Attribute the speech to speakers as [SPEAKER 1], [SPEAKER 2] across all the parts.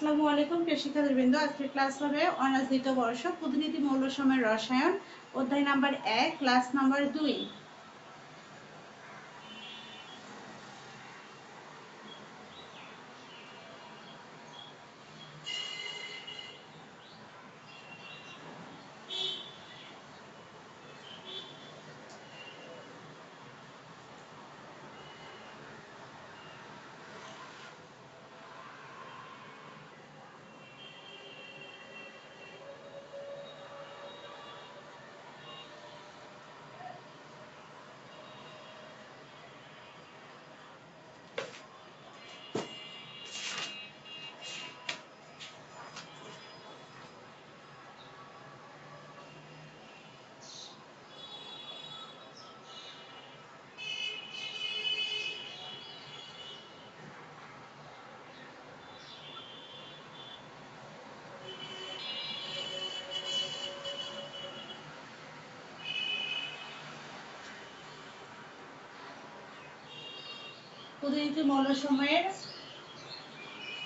[SPEAKER 1] আসসালামু আলাইকুম, প্রিয় শিক্ষার্থীবৃন্দ। আজকের ক্লাস হবে অনার্স দ্বিতীয় বর্ষ প্রতিনিধি মৌলসমের রসায়ন, অধ্যায় নাম্বার এক ক্লাস নাম্বার দুই। প্রতিনিধি মৌল সময়ের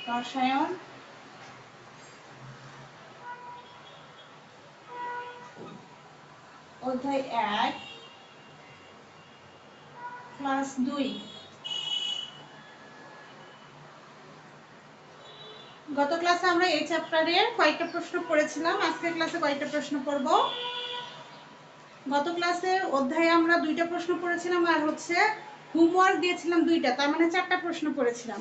[SPEAKER 1] রসায়ন। অধ্যায় এক, ক্লাস দুই। গত ক্লাসে আমরা এই চ্যাপ্টারের কয়েকটা প্রশ্ন পড়েছিলাম। আজকের ক্লাসে কয়েকটা প্রশ্ন পড়ব। গত ক্লাসে অধ্যায়ে আমরা দুইটা প্রশ্ন পড়েছিলাম। আর হচ্ছে হোমওয়ার্ক দিয়েছিলাম দুইটা, তার মানে চারটা প্রশ্ন পড়েছিলাম।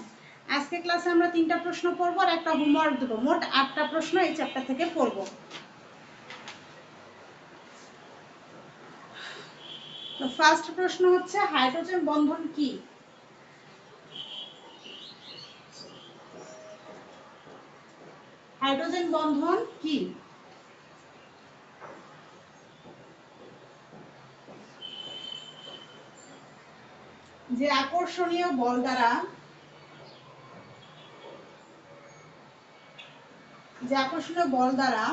[SPEAKER 1] আজকে ক্লাসে আমরা তিনটা প্রশ্ন পড়ব আর একটা হোমওয়ার্ক দেবো। মোট আটটা প্রশ্ন এই চ্যাপ্টার থেকে পড়ব। তো ফার্স্ট প্রশ্ন হচ্ছে হাইড্রোজেন বন্ধন কি? হাইড্রোজেন বন্ধন কি? যে আকর্ষণীয় বল দ্বারা, যে আকর্ষণীয় বল দ্বারা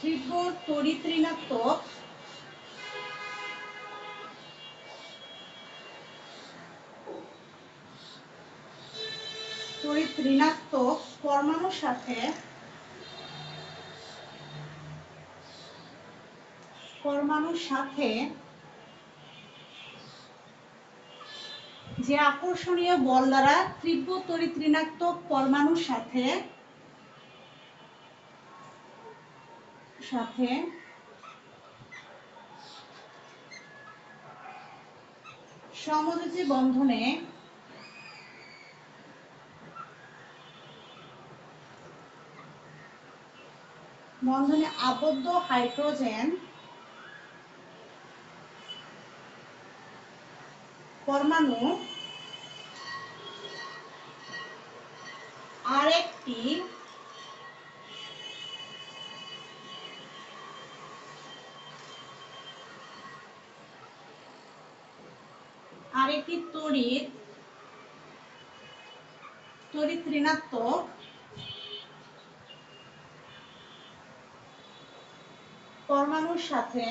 [SPEAKER 1] তীব্র তড়িৎ ঋণাত্মক তড়িৎ ঋণাত্মক পরমাণুর সাথে পরমাণুর সাথে যে আকর্ষণীয় বল দ্বারা তীব্র তড়িৎ ঋণাত্মক পরমাণুর সাথে সাথে সমযোজী বন্ধনে বন্ধনে আবদ্ধ হাইড্রোজেন পরমাণু আরেকটি আরেকটি তড়িৎ তড়িৎ ঋণাত্মক। পরমাণুর সাথে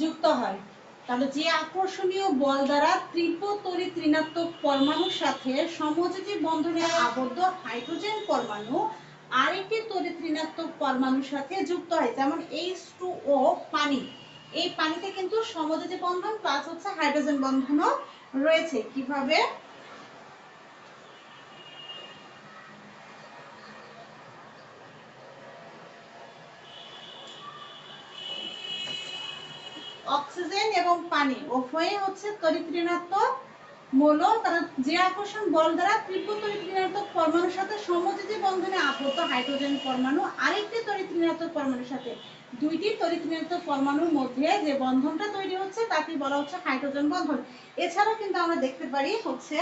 [SPEAKER 1] যুক্ত হয়। তাহলে যে আকর্ষণীয় বল দ্বারা তীব্র তড়িৎ ঋণাত্মক পরমাণুর সাথে সমযোজী বন্ধনে আবদ্ধ হাইড্রোজেন পরমাণু আরেকটি তড়িৎ ঋণাত্মক পরমাণুর সাথে যুক্ত হয়, যেমন এইচ টু ও পানি। এই পানিতে কিন্তু সমযোজী বন্ধন প্লাস হচ্ছে হাইড্রোজেন বন্ধনও রয়েছে। কীভাবে অক্সিজেন এবং পানি। উভয়ে হচ্ছে তড়িৎ ঋণাত্মক মৌল তারা যে আকর্ষণ বল দ্বারা তীব্র তড়িৎ ঋণাত্মক পরমাণুর সাথে সমযোজী বন্ধনে আবদ্ধ হাইড্রোজেন পরমাণু আরেকটি তড়িৎ ঋণাত্মক পরমাণুর সাথে। দুইটি তড়িৎ ঋণাত্মক পরমাণুর মধ্যে যে বন্ধনটা তৈরি হচ্ছে তাকে বলা হচ্ছে হাইড্রোজেন বন্ধন। এছাড়াও কিন্তু আমরা দেখতে পারি হচ্ছে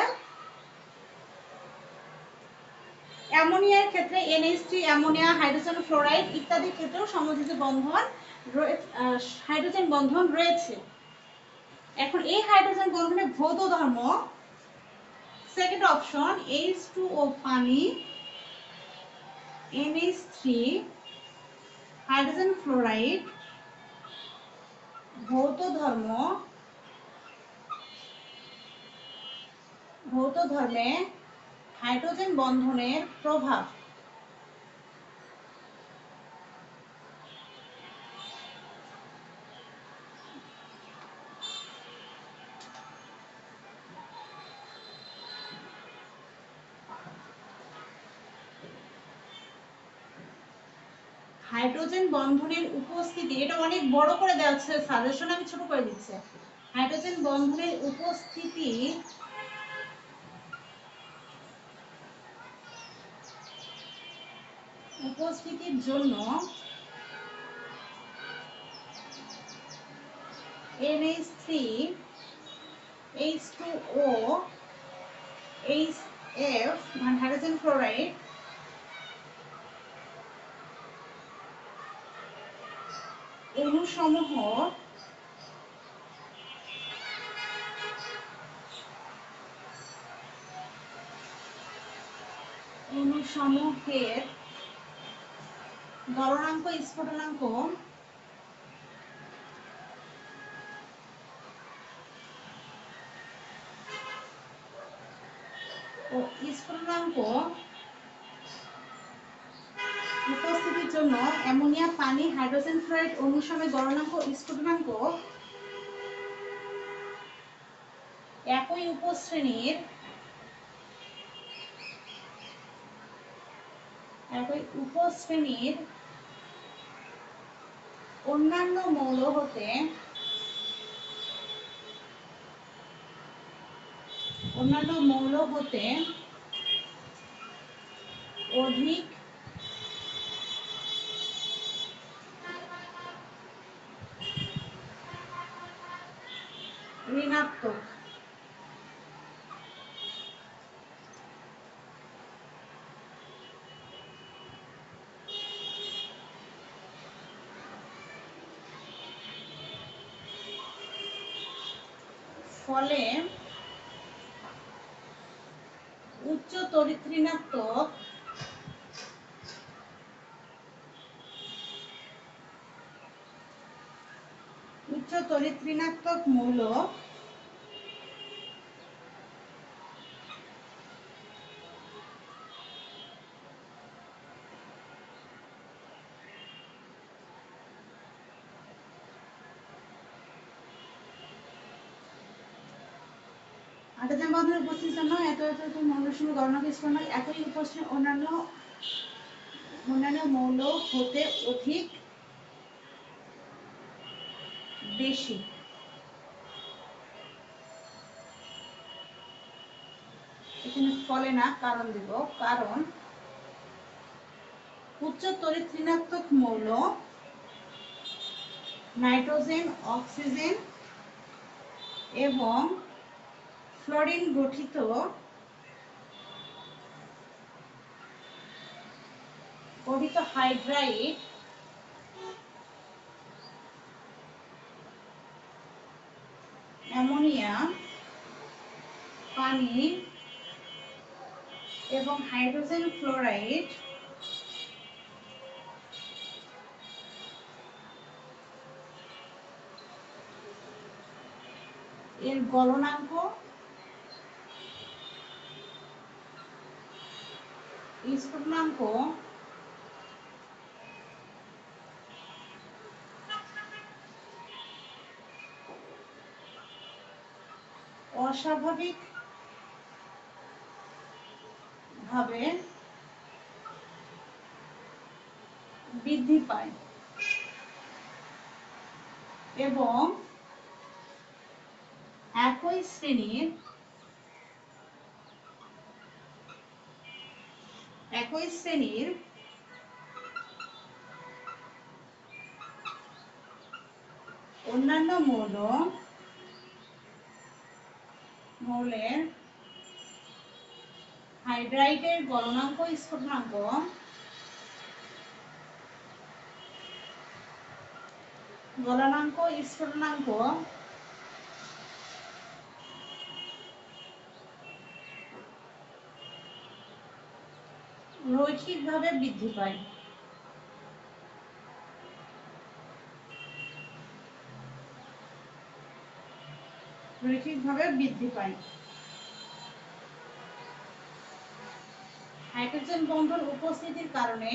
[SPEAKER 1] অ্যামোনিয়ার ক্ষেত্রে NH3 অ্যামোনিয়া, হাইড্রোজেন ফ্লোরাইড ইত্যাদি ক্ষেত্রেও সমযোজী বন্ধন হাইড্রোজেন বন্ধন রয়েছে। এখন এই হাইড্রোজেন বন্ধনের ভৌত ধর্ম। সেকেন্ড অপশন H2O পানি NH3 হাইড্রোজেন ফ্লোরাইড ভৌত ধর্ম, ভৌত ধর্মে হাইড্রোজেন বন্ধনের প্রভাব। হাইড্রোজেন বন্ধনের উপস্থিতি, এটা অনেক বড় করে দেওয়া হচ্ছে সাজেশন আমি ছোট করে দিচ্ছি। হাইড্রোজেন বন্ধনের উপস্থিতি, উপস্থিতির জন্য NH3 H2O HF মানে হাইড্রোজেন ক্লোরাইড অণুসমূহ অণুসমূহের গলনাঙ্ক স্ফুটনাঙ্ক ও স্ফুটনাঙ্ক জন্য অ্যামোনিয়া, পানি, হাইড্রোজেন ফ্লোরাইড অনুসারে গলনাঙ্ক স্ফুটনাঙ্ক একই উপশ্রেণীর একই উপশ্রেণীর অন্যান্য মৌল হতে অন্যান্য মৌল হতে অধিক ঋণাত্মক ফলে উচ্চ তড়িৎ উচ্চ তড়িৎ ঋণাত্মক মৌল হাইড্রোজেন বন্ধনের উপস্থিতির জন্য এত এত এত মৌলের সঙ্গে গণনা বিস্ফোরণ একই উপস্থিত অন্যান্য অন্যান্য মৌল হতে অধিক বেশি। এখানে ফলে না, কারণ দেব, কারণ উচ্চ তড়িৎ ঋণাত্মক মৌল, নাইট্রোজেন, অক্সিজেন এবং ফ্লোরিন গঠিত গঠিত হাইড্রাইড অ্যামোনিয়া পানি এবং হাইড্রোজেন ফ্লোরাইড এর গলনাঙ্ক স্ফুটনাঙ্ক অস্বাভাবিক ভাবে বৃদ্ধি পায় এবং একই শ্রেণির একই শ্রেণির অন্যান্য মৌল মৌলের হাইড্রাইডের গলনাঙ্ক স্ফুটনাঙ্ক গলনাঙ্ক স্ফুটনাঙ্ক রৈখিকভাবে বৃদ্ধি পায়। রৈখিকভাবে বৃদ্ধি পায়। হাইড্রোজেন বন্ধন উপস্থিতির কারণে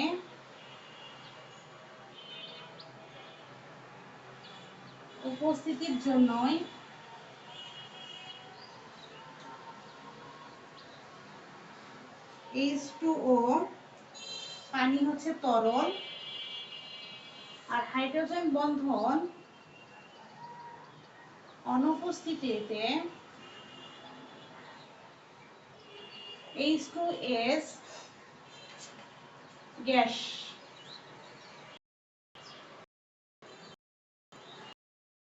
[SPEAKER 1] উপস্থিতির জন্যই এইচ টু ও পানি হচ্ছে তরল আর হাইড্রোজেন বন্ধন অনুপস্থিতিতে এইচ গ্যাস।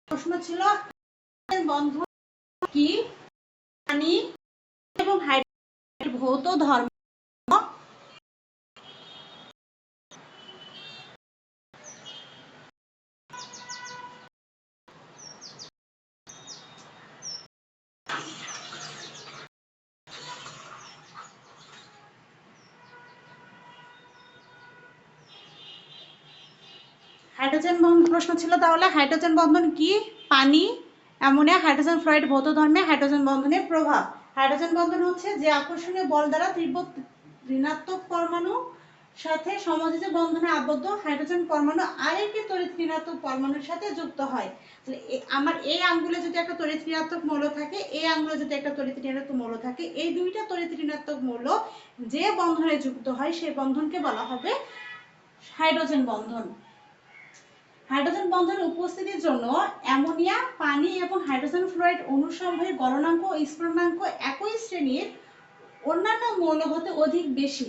[SPEAKER 1] প্রশ্ন ছিল বন্ধন কি? পানি এবং হাইড্রোজেন ভৌত ধর্ম হাইড্রোজেন বন্ধন প্রশ্ন ছিল তাহলে হাইড্রোজেন বন্ধন কি? পানি, অ্যামোনিয়া, হাইড্রোজেন ফ্লোরাইড ভৌত ধর্মে হাইড্রোজেন বন্ধনের প্রভাব। হাইড্রোজেন বন্ধন হচ্ছে যে আকর্ষণীয় বল দ্বারা তীব্র ঋণাত্মক পরমাণু সাথে সমযোজী বন্ধনে আবদ্ধ। হাইড্রোজেন পরমাণু আরেকটি তড়িৎ ঋণাত্মক পরমাণুর সাথে যুক্ত হয়। তাহলে আমার এই আঙ্গুলে যদি একটা তড়িৎ ঋণাত্মক মৌল থাকে, এই আঙ্গুলে যদি একটা তড়িৎ ঋণাত্মক মৌল থাকে, এই দুইটা তড়িৎ ঋণাত্মক মৌল যে বন্ধনে যুক্ত হয়, সেই বন্ধনকে বলা হবে হাইড্রোজেন বন্ধন। হাইড্রোজেন বন্ধনের উপস্থিতির জন্য অ্যামোনিয়া, পানি এবং হাইড্রোজেন ফ্লোরাইড অনুসম্ভারী গলনাঙ্ক ও স্ফুটনাঙ্ক একই শ্রেণির অন্যান্য মৌল হতে অধিক বেশি।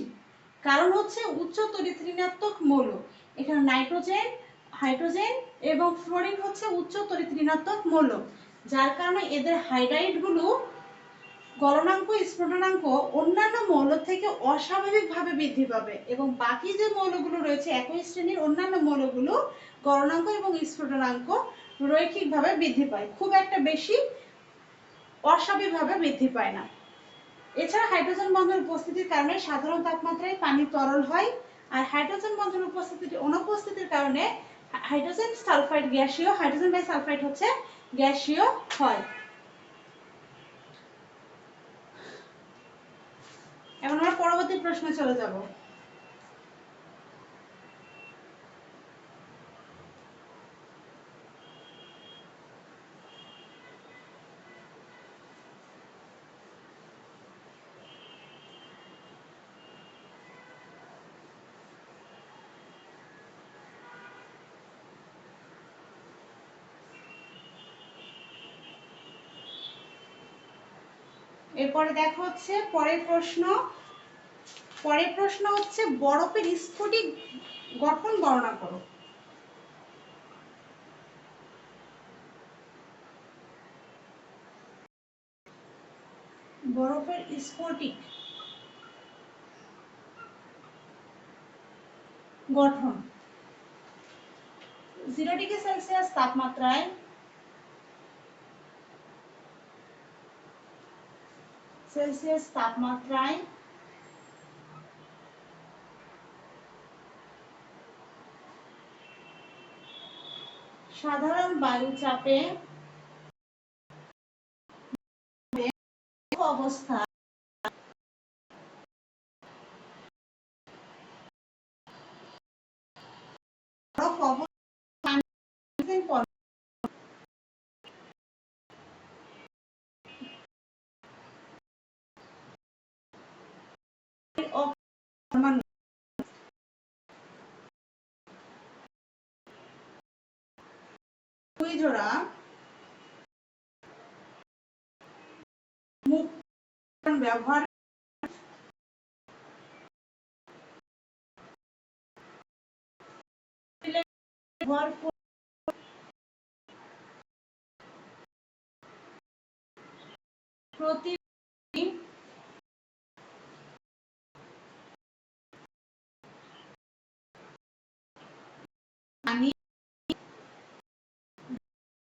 [SPEAKER 1] কারণ হচ্ছে উচ্চ তড়িৎ ঋণাত্মক মৌল। এখানে নাইট্রোজেন, হাইড্রোজেন এবং ফ্লোরিন হচ্ছে উচ্চ তড়িৎ ঋণাত্মক মৌল। যার কারণে এদের হাইড্রাইডগুলো গলনাঙ্ক স্ফুটনাঙ্ক অন্যান্য মৌল থেকে অস্বাভাবিকভাবে বৃদ্ধি পাবে এবং বাকি যে মৌলগুলো রয়েছে একই শ্রেণির অন্যান্য মৌলগুলো গলনাঙ্ক এবং স্ফুটনাঙ্ক রৈখিকভাবে বৃদ্ধি পায়। খুব একটা বেশি অস্বাভাবিকভাবে বৃদ্ধি পায় না। এছাড়া হাইড্রোজেন বন্ধন উপস্থিতির কারণে সাধারণ তাপমাত্রায় পানি তরল হয় আর হাইড্রোজেন বন্ধন উপস্থিতি অনুপস্থিতির কারণে হাইড্রোজেন সালফাইড গ্যাসীয়, হাইড্রোজেন বাই সালফাইড হচ্ছে গ্যাসীয় হয়। এখন আমরা পরবর্তী প্রশ্নে চলে যাব। এরপরে দেখো হচ্ছে পরের প্রশ্ন পরের প্রশ্ন হচ্ছে বরফের স্ফটিক গঠন বর্ণনা করো। বরফের স্ফটিক গঠন। জিরো ডিগ্রি সেলসিয়াস তাপমাত্রায় সেলসিয়াস তাপমাত্রায় সাধারণ বায়ু চাপে অবস্থা। জোড়া ব্যবহার ব্যবহার প্রতি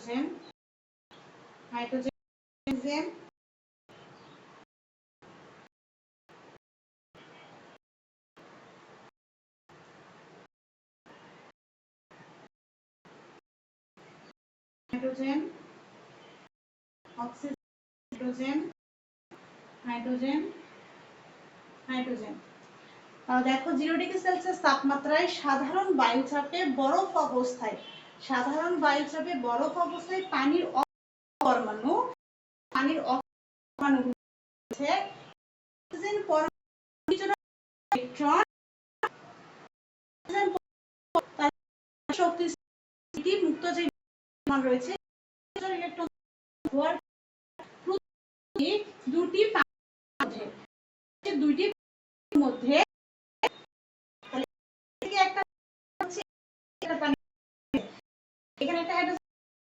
[SPEAKER 1] hydrogen hydrogen hydrogen. Oxygen, hydrogen hydrogen. Hydrogen তাহলে দেখো জিরো ডিগ্রি সেলসিয়াস তাপমাত্রায় সাধারণ বায়ুচাপে বরফ অবস্থায় সাধারণ বায়ুচাপে বরফ অবস্থায় পানির পরমাণু পানির পরমাণু ইলেকট্রন ইলেকট্রন দুটি মধ্যে মধ্যে একটা পানি একটা হাইড্রোজেন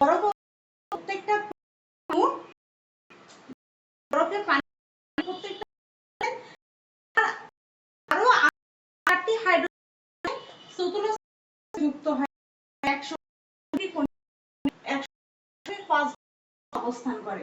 [SPEAKER 1] বরফ প্রত্যেকটা বরফে পানি প্রত্যেকটা আরও যুক্ত হয়। একশো অবস্থান করে।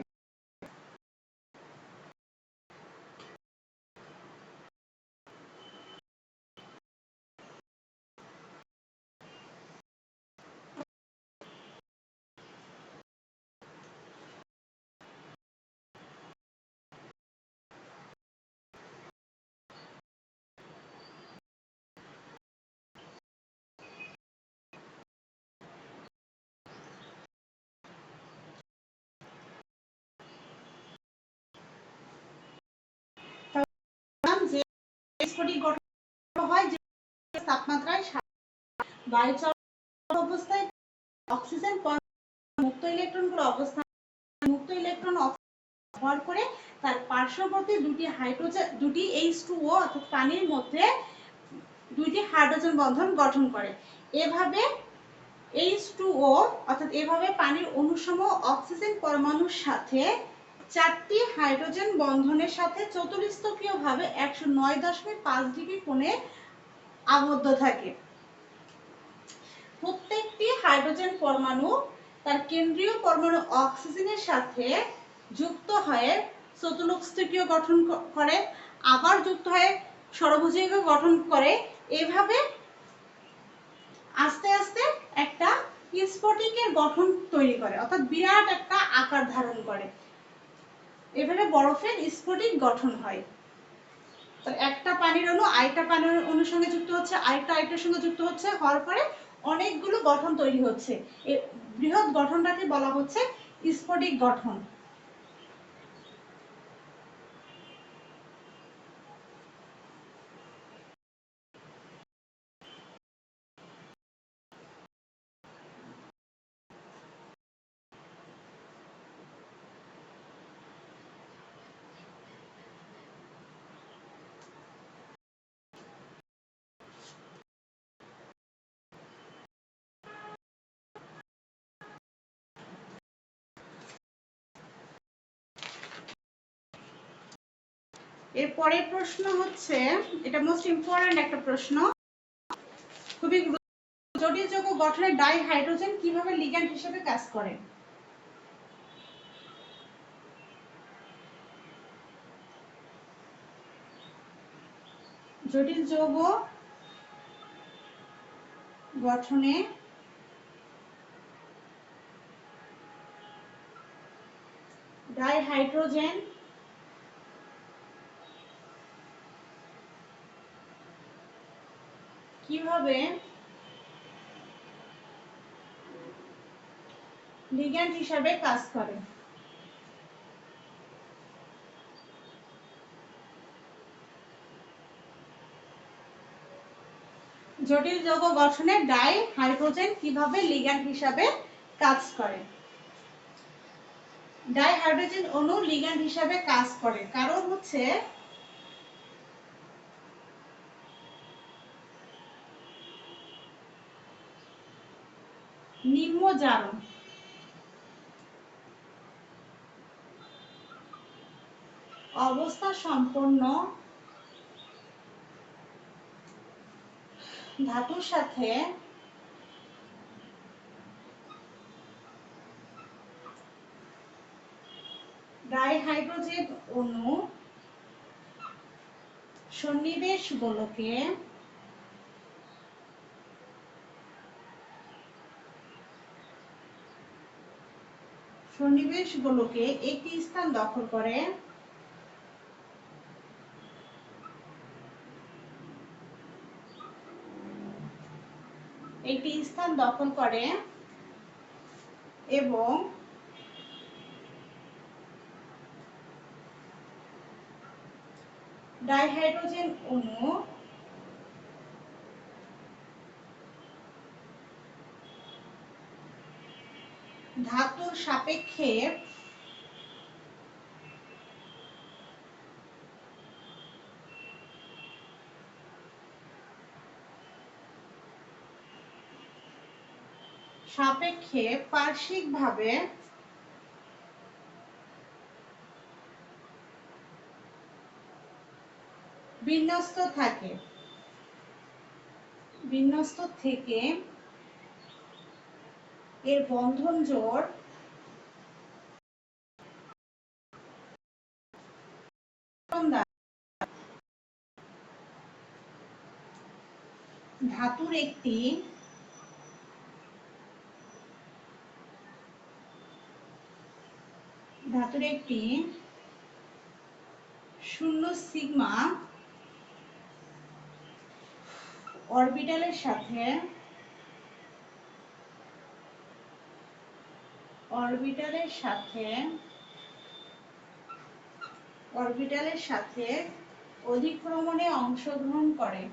[SPEAKER 1] স্ফটিক গঠন হয় যে তাপমাত্রায় বায়ু চলাচল অবস্থায় অক্সিজেন মুক্ত ইলেকট্রনগুলো অবস্থান মুক্ত ইলেকট্রন হওয়ার করে তার পার্শ্ববর্তী দুটি হাইড্রোজেন, দুটি এইচ টু ও অর্থাৎ পানির মধ্যে দুইটি হাইড্রোজেন বন্ধন গঠন করে। এভাবে এইচ টু ও অর্থাৎ এভাবে পানির অনুসম অক্সিজেন পরমাণুর সাথে চারটি হাইড্রোজেন বন্ধনের সাথে চতুর্স্তকীয় ভাবে একশো নয় দশমিক পাঁচ ডিগ্রি কোণে আবদ্ধ থাকে। প্রত্যেকটি হাইড্রোজেন পরমাণু তার কেন্দ্রীয় পরমাণু অক্সিজেনের সাথে যুক্ত হয়ে চতুর্স্তকীয় গঠন করে, আবার যুক্ত হয়ে সরভুজীয় গঠন করে। এভাবে আস্তে আস্তে একটা স্ফটিকের গঠন তৈরি করে, অর্থাৎ বিরাট একটা আকার ধারণ করে। এভাবে বরফের স্ফটিক গঠন হয়। একটা পানির অনু আরেকটা পানির অণুর সঙ্গে যুক্ত হচ্ছে, আরেকটা আরেকটার সঙ্গে যুক্ত হচ্ছে, হওয়ার পরে অনেকগুলো গঠন তৈরি হচ্ছে। বৃহৎ গঠনটাকে বলা হচ্ছে স্ফটিক গঠন। এরপরে প্রশ্ন হচ্ছে, এটা মোস্ট ইম্পর্টেন্ট একটা প্রশ্ন। খুবই জটিল যৌগ গঠনে ডাই হাইড্রোজেন কীভাবে লিগ্যান্ড হিসেবে কাজ করে? জটিল যৌগ গঠনে ডাই হাইড্রোজেন কীভাবে লিগ্যান্ড হিসাবে কাজ করে। জটিল যৌগ গঠনে ডাই হাইড্রোজেন কীভাবে লিগ্যান্ড হিসাবে কাজ করে? ডাই হাইড্রোজেন অণু লিগ্যান্ড হিসাবে কাজ করে। কারণ হচ্ছে নিম্ন জারণ অবস্থা সম্পন্ন। ধাতুর সাথে ডাইহাইড্রোজেন অণু সন্নিবেশ গোলকে সন্নিবেশ গোলকে একটি স্থান দখল করে একটি স্থান দখল করে এবং ডাইহাইড্রোজেন অণু ধাতুর সাপেক্ষে সাপেক্ষে পার্শ্বিকভাবে বিন্যস্ত থাকে। বিন্যস্ত থেকে এর বন্ধন জোড় ধাতুর একটি ধাতুর একটি শূন্য সিগমা অরবিটালের সাথে অরবিটালের সাথে অরবিটালের সাথে অধিক্রমণে অংশগ্রহণ করে।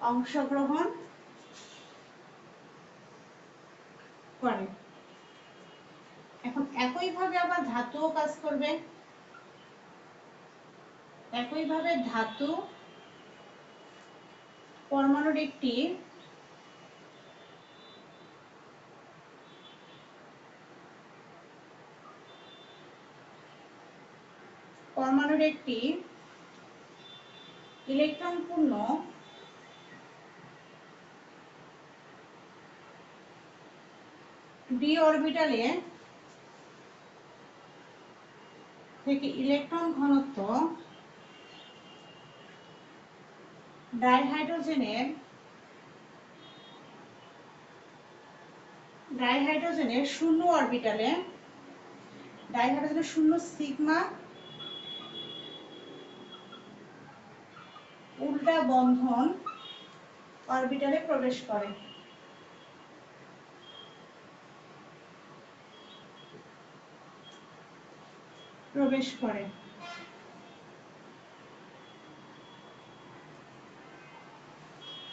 [SPEAKER 1] অংশগ্রহণ করে। এখন একইভাবে আবার ধাতুও কাজ করবে। একইভাবে ধাতু পরমাণুর একটি পরমাণুর একটি ইলেকট্রন পূর্ণ ডি অরবিটালে থেকে ইলেকট্রন ঘনত্ব ডাইহাইড্রোজেনের ডাইহাইড্রোজেনের শূন্য অরবিটালে ডাইহাইড্রোজেনের শূন্য সিগমা উল্টা বন্ধন অরবিটালে প্রবেশ করে। প্রবেশ করে।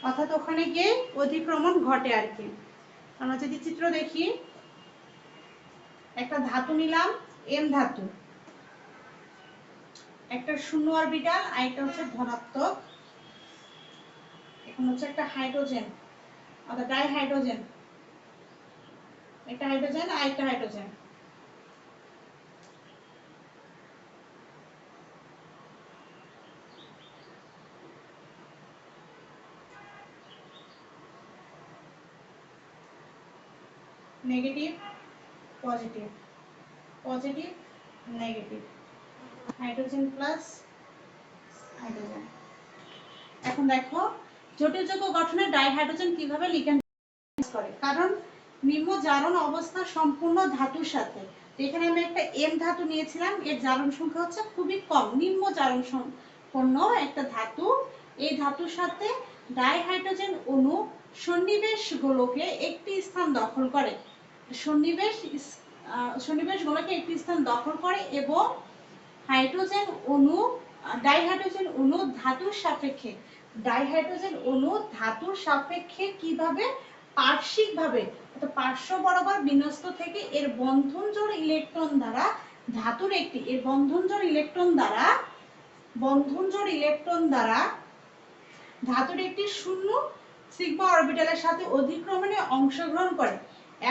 [SPEAKER 1] অর্থাৎ ওখানে গিয়ে অধিক্রমণ ঘটে আর কি। আমরা যদি চিত্র দেখি, একটা ধাতু নিলাম এম ধাতু। একটা শূন্য অরবিটাল আর একটা হচ্ছে ধনাত্মক। এখন হচ্ছে একটা হাইড্রোজেন, অর্থাৎ ডাই হাইড্রোজেন। একটা হাইড্রোজেন আর একটা hydrogen. Negative positive positive negative hydrogen plus hydrogen এখন দেখো, জটিল যৌগ গঠনে ডাইহাইড্রোজেন কীভাবে লিগ্যান্ড করে? কারণ নিম্ন জারণ অবস্থা সম্পূর্ণ ধাতুর সাথে। এখানে আমি একটা এম ধাতু নিয়েছিলাম, এর জারণ সংখ্যা হচ্ছে খুবই কম। নিম্ন জারণ সম্পন্ন একটা ধাতু, এই ধাতুর সাথে ডাইহাইড্রোজেন অণু সন্নিবেশ গোলকে একটি স্থান দখল করে। সন্নিবেশ ইস- সন্নিবেশ গোলকে একটি স্থান দখল করে এবং হাইড্রোজেন অণু ডাইহাইড্রোজেন অণু ধাতুর সাপেক্ষে, ডাইহাইড্রোজেন অণু ধাতুর সাপেক্ষে কীভাবে পার্শ্বিকভাবে পার্শ্ব বরাবর বিন্যস্ত থেকে এর বন্ধন জোড় ইলেকট্রন দ্বারা ধাতুর একটি, এর বন্ধন জোড় ইলেকট্রন দ্বারা, বন্ধন জোড় ইলেকট্রন দ্বারা ধাতুর একটি শূন্য, সিগমা অরবিটালের সাথে অধিক্রমণে অংশগ্রহণ করে।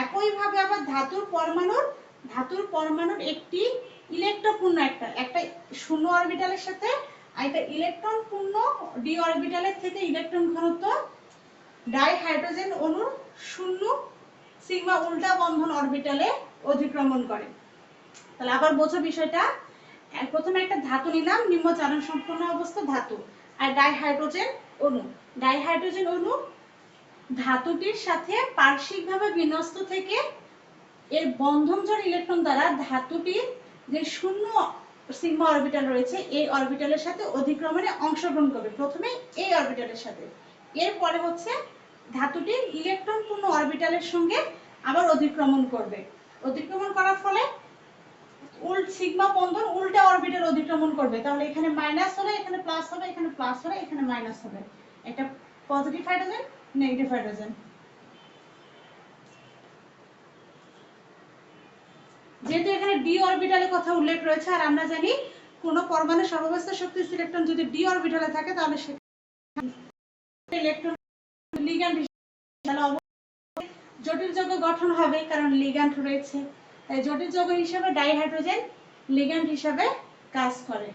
[SPEAKER 1] একইভাবে আবার ধাতুর পরমাণুর ধাতুর পরমাণুর একটি ইলেকট্রনপূর্ণ একটা একটা শূন্য অরবিটালের সাথে আর একটা ইলেকট্রন পূর্ণ ডি অরবিটালের থেকে ইলেকট্রন ঘনত্ব ডাই হাইড্রোজেন অণুর শূন্য সিগমা উল্টা বন্ধন অরবিটালে অধিক্রমণ করে। তাহলে আবার বোঝো বিষয়টা। প্রথমে একটা ধাতু নিলাম নিম্ন চারণ সম্পন্ন অবস্থা ধাতু আর ডাই হাইড্রোজেন অণু। ডাই হাইড্রোজেন অণু ধাতুটির সাথে পার্শ্বিকভাবে বিন্যস্ত থেকে এর বন্ধনজোড় ইলেকট্রন দ্বারা ধাতুটির যে শূন্য সিগমা অরবিটাল রয়েছে, এই অরবিটালের সাথে অধিক্রমণে অংশগ্রহণ করবে। প্রথমে এই অরবিটালের সাথে। এরপরে হচ্ছে ধাতুটির ইলেকট্রন পূর্ণ অরবিটালের সঙ্গে আবার অধিক্রমণ করবে। অধিক্রমণ করার ফলে উল্ট সিগমা বন্ধন উল্টা অরবিটাল অধিক্রমণ করবে। তাহলে এখানে মাইনাস হলে, এখানে প্লাস হবে, এখানে প্লাস হলে, এখানে মাইনাস হবে। একটা পজিটিভ হাইড্রোজেন নেগেটিভ হাইড্রোজেন যেহেতু এখানে ডি অরবিটালের কথা উল্লেখ রয়েছে, আর আমরা জানি কোন পরমাণু সর্বাবস্থা শক্তি ইলেকট্রন যদি ডি অরবিটালে থাকে, তাহলে সে ইলেকট্রন লিগ্যান্ড জটিল যৌগ গঠন হবে, কারণ লিগ্যান্ড রয়েছে। তাই জটিল যৌগ হিসেবে ডাইহাইড্রোজেন লিগ্যান্ড হিসেবে কাজ করে।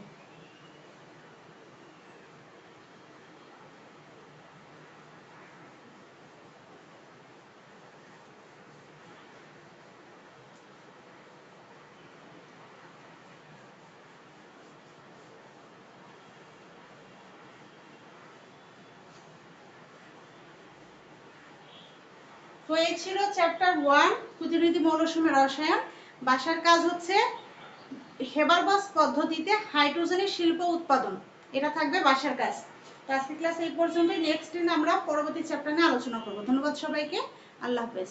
[SPEAKER 1] এই ছিল চ্যাপ্টার ওয়ান প্রতিনিধি মৌলসমূহের রসায়ন। বাসার কাজ হচ্ছে হেবারবাস পদ্ধতিতে হাইড্রোজেনের শিল্প উৎপাদন। এটা থাকবে বাসার কাজ। আজকে ক্লাস এই পর্যন্তই। নেক্সট দিন আমরা পরবর্তী চ্যাপ্টার নিয়ে আলোচনা করব। ধন্যবাদ সবাইকে। আল্লাহ হাফেজ।